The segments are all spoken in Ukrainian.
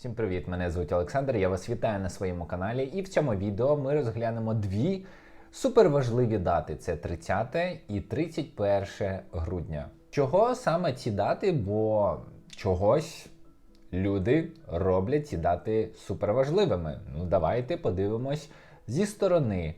Всім привіт! Мене звуть Олександр. Я вас вітаю на своєму каналі. І в цьому відео ми розглянемо дві суперважливі дати: це 30 і 31 грудня. Чого саме ці дати? Бо чогось люди роблять ці дати суперважливими. Ну, давайте подивимось зі сторони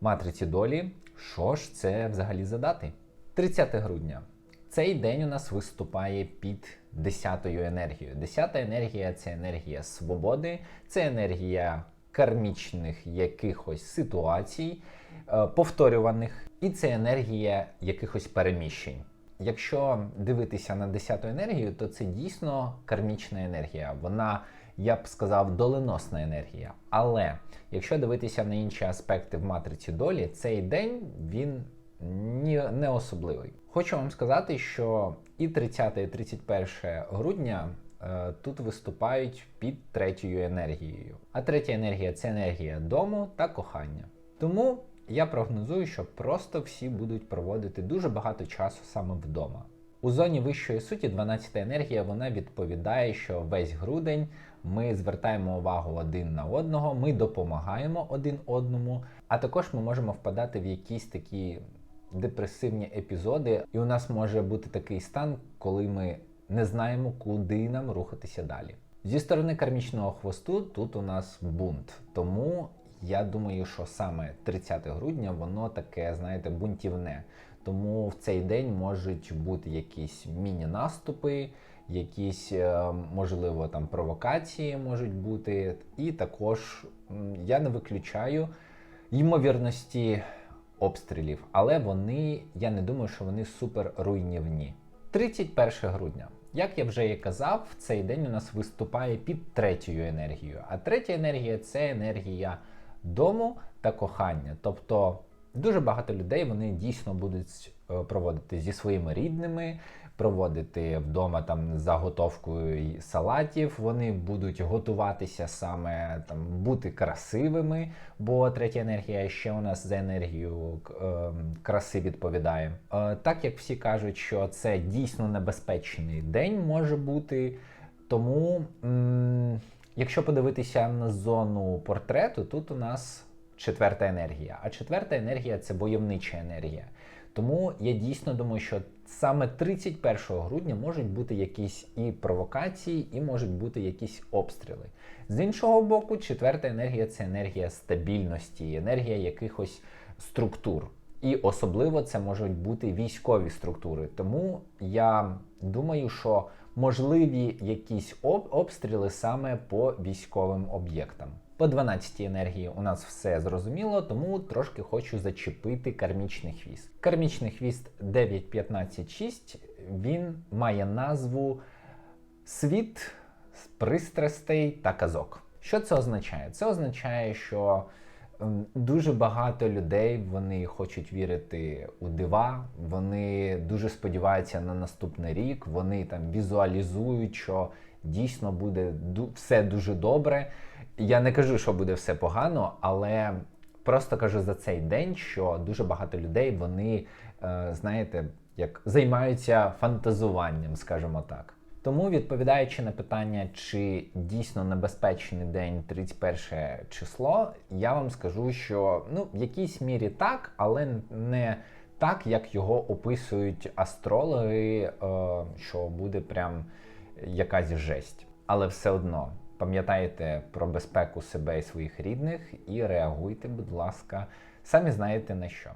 матриці долі, що ж це взагалі за дати. 30 грудня. Цей день у нас виступає під 10-ю енергією. 10-та енергія це енергія свободи, це енергія кармічних якихось ситуацій, е, повторюваних, і це енергія якихось переміщень. Якщо дивитися на 10-ту енергію, то це дійсно кармічна енергія. Вона, я б сказав, доленосна енергія. Але якщо дивитися на інші аспекти в матриці долі, цей день він ні, не особливий. Хочу вам сказати, що і 30 і 31 грудня е, тут виступають під третьою енергією. А третя енергія це енергія дому та кохання. Тому я прогнозую, що просто всі будуть проводити дуже багато часу саме вдома. У зоні вищої суті 12 енергія вона відповідає, що весь грудень ми звертаємо увагу один на одного, ми допомагаємо один одному, а також ми можемо впадати в якісь такі депресивні епізоди, і у нас може бути такий стан, коли ми не знаємо, куди нам рухатися далі. Зі сторони кармічного хвосту тут у нас бунт. Тому я думаю, що саме 30 грудня воно таке, знаєте, бунтівне. Тому в цей день можуть бути якісь міні-наступи, якісь, е, можливо, там провокації можуть бути. І також я не виключаю ймовірності обстрілів, але вони, я не думаю, що вони супер руйнівні. 31 грудня. Як я вже і казав, в цей день у нас виступає під третьою енергією. А третя енергія це енергія дому та кохання. Тобто дуже багато людей вони дійсно будуть е, проводити зі своїми рідними, проводити вдома там заготовкою салатів. Вони будуть готуватися саме там бути красивими, бо третя енергія ще у нас за енергію е, краси відповідає. Е, так як всі кажуть, що це дійсно небезпечний день може бути, тому. М Якщо подивитися на зону портрету, тут у нас четверта енергія. А четверта енергія це бойовнича енергія. Тому я дійсно думаю, що саме 31 грудня можуть бути якісь і провокації, і можуть бути якісь обстріли. З іншого боку, четверта енергія це енергія стабільності, енергія якихось структур. І особливо це можуть бути військові структури. Тому я думаю, що можливі якісь обстріли саме по військовим об'єктам. По 12 енергії у нас все зрозуміло, тому трошки хочу зачепити кармічний хвіст. Кармічний хвіст 9156 він має назву Світ пристрастей та казок. Що це означає? Це означає, що Дуже багато людей вони хочуть вірити у дива, вони дуже сподіваються на наступний рік. Вони там візуалізують, що дійсно буде все дуже добре. Я не кажу, що буде все погано, але просто кажу за цей день, що дуже багато людей вони, е, знаєте, як займаються фантазуванням, скажімо так. Тому, відповідаючи на питання, чи дійсно небезпечний день 31 число, я вам скажу, що ну в якійсь мірі так, але не так, як його описують астрологи, е, що буде прям якась жесть. Але все одно пам'ятайте про безпеку себе і своїх рідних і реагуйте, будь ласка, самі знаєте на що.